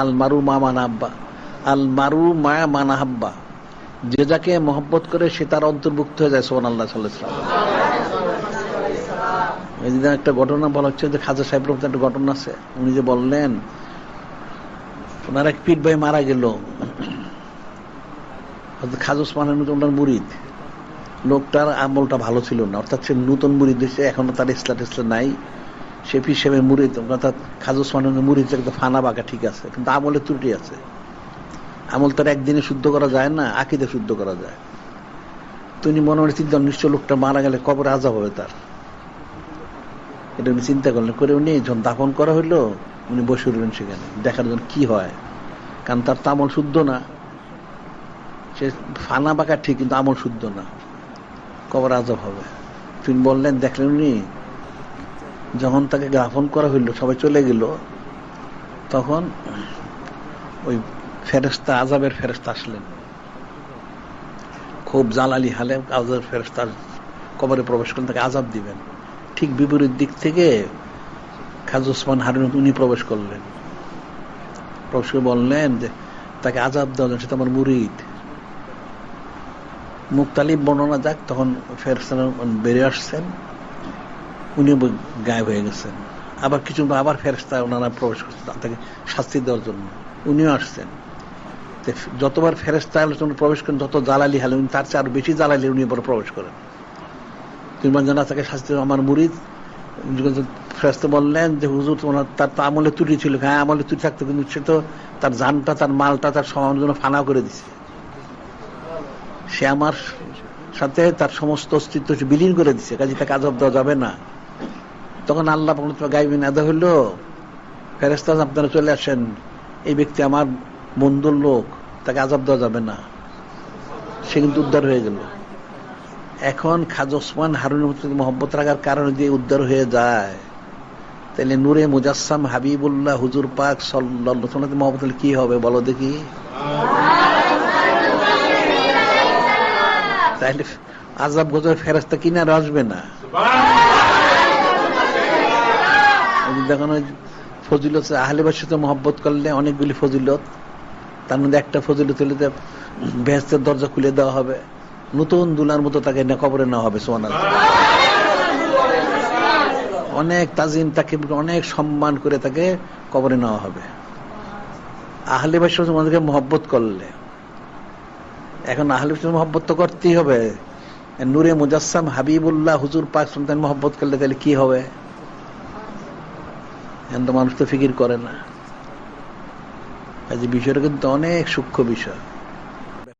আল মারু মা মানাব্বা আল মারু মা মানাহাব্বা যে যাকে মহব্বত করে সে তার অন্তর্ভুক্ত হয়ে যায় সোহান আল্লাহ সাল্লাহাম এই একটা ঘটনা বলা হচ্ছে, যে খাজা সাহেব রহমান একটা ঘটনা আছে। উনি যে বললেন, ওনার এক পীর ভাই মারা গেল। খাজা ওসমানের মতো ওনার মুরিদ। লোকটার আমলটা ভালো ছিল না। অর্থাৎ সে নতুন মুরিদ হয়েছে, এখনও তার ইসলা টিসলা নাই। পীর সাহেবের মুরিদ, অর্থাৎ খাজা ওসমানের মুরিদ একটা ফানা বাঁকা ঠিক আছে, কিন্তু আমলে ত্রুটি আছে। আমল তার একদিনে শুদ্ধ করা যায় না, আকিদে শুদ্ধ করা যায়। তুমি মনে মনে চিন্তা নিশ্চয় লোকটা মারা গেলে কবর আজাব হবে তার। এটা উনি চিন্তা করলেন, করে উনি যখন দাফন করা হইল, উনি বসে রইলেন সেখানে, দেখার জন্য কি হয়। কারণ তার তো আমল শুদ্ধ না। সে ফানা বাঁকা ঠিক, কিন্তু আমল শুদ্ধ না। কবর আজব হবে। তিনি বললেন, দেখলেন উনি যখন তাকে গ্রাফন করা হইল, সবাই চলে গেল, তখন ওই ফেরেস্তা আজাবের ফেরেস্তা আসলেন। খুব জালালি হালে আজাবের ফেরেস্তা কবরে প্রবেশ করেন তাকে আজাব দিবেন। ঠিক বিপরীত দিক থেকে খাজ ওসমান হারুন উনি প্রবেশ করলেন। প্রবেশ করে বললেন যে, তাকে আজাব দেওয়া সে তো আমার মুরিদ। মুক্তালিব বর্ণনা যাক, তখন ফেরস্তান বেরিয়ে আসছেন। উনি গায়েব হয়ে গেছেন। আবার কিছু আবার ফেরস্তা ওনারা প্রবেশ করছেন তাকে শাস্তি দেওয়ার জন্য। উনিও আসছেন। যতবার ফেরস্তা আলোচনা প্রবেশ করেন যত জালালি হালে উনি তার চেয়ে আরও বেশি জালালি উনি এবার প্রবেশ করেন। তিনবার জানা তাকে শাস্তি আমার মুরিদ ফেরস্তা বললেন যে, হুজুর ওনার তার তো আমলে ত্রুটি ছিল। হ্যাঁ আমলে ত্রুটি থাকতো, কিন্তু সে তো তার জানটা, তার মালটা, তার সমানের জন্য ফানা করে দিছে। সে আমার সাথে তার সমস্ত অস্তিত্ব বিলীন করে দিছে। কাজে তাকে আজব দেওয়া যাবে না। তখন আল্লাহ গাইবেন আদা হইল? ফেরেস্তাজ আপনারা চলে আসেন। এই ব্যক্তি আমার বন্ধুর লোক, তাকে আজাব দেওয়া যাবে না। সে কিন্তু উদ্ধার হয়ে গেল। এখন খাজ ওসমান হারুন মোহাম্মত রাখার কারণে যে উদ্ধার হয়ে যায়, তাহলে নূরে মুজাসসাম হাবিবুল্লাহ হুজুর পাক সাল্লাহ মোহাম্মদ কি হবে বলো দেখি। তাহলে আজাব গজর ফেরস্তা কিনারে আসবে না। দেখুন ওই ফজিলত আহলে সাথে মহব্বত করলে অনেকগুলি ফজিলত। তার মধ্যে একটা ফজিলত হলে বেহেস্তের দরজা খুলে দেওয়া হবে। নতুন দুলার মতো তাকে কবরে নেওয়া হবে সোয়ান অনেক তাজিম তাকে অনেক সম্মান করে তাকে কবরে নেওয়া হবে। আহলে বাসা আমাদেরকে মহব্বত করলে। এখন আহলে মহব্বত তো করতেই হবে। নূরে মুজাসসাম হাবিবুল্লাহ হুজুর পাক সুলতান মহব্বত করলে তাহলে কি হবে? এখন তো মানুষ তো ফিকির করে না। আজ বিষয়টা কিন্তু অনেক সূক্ষ্ম বিষয়।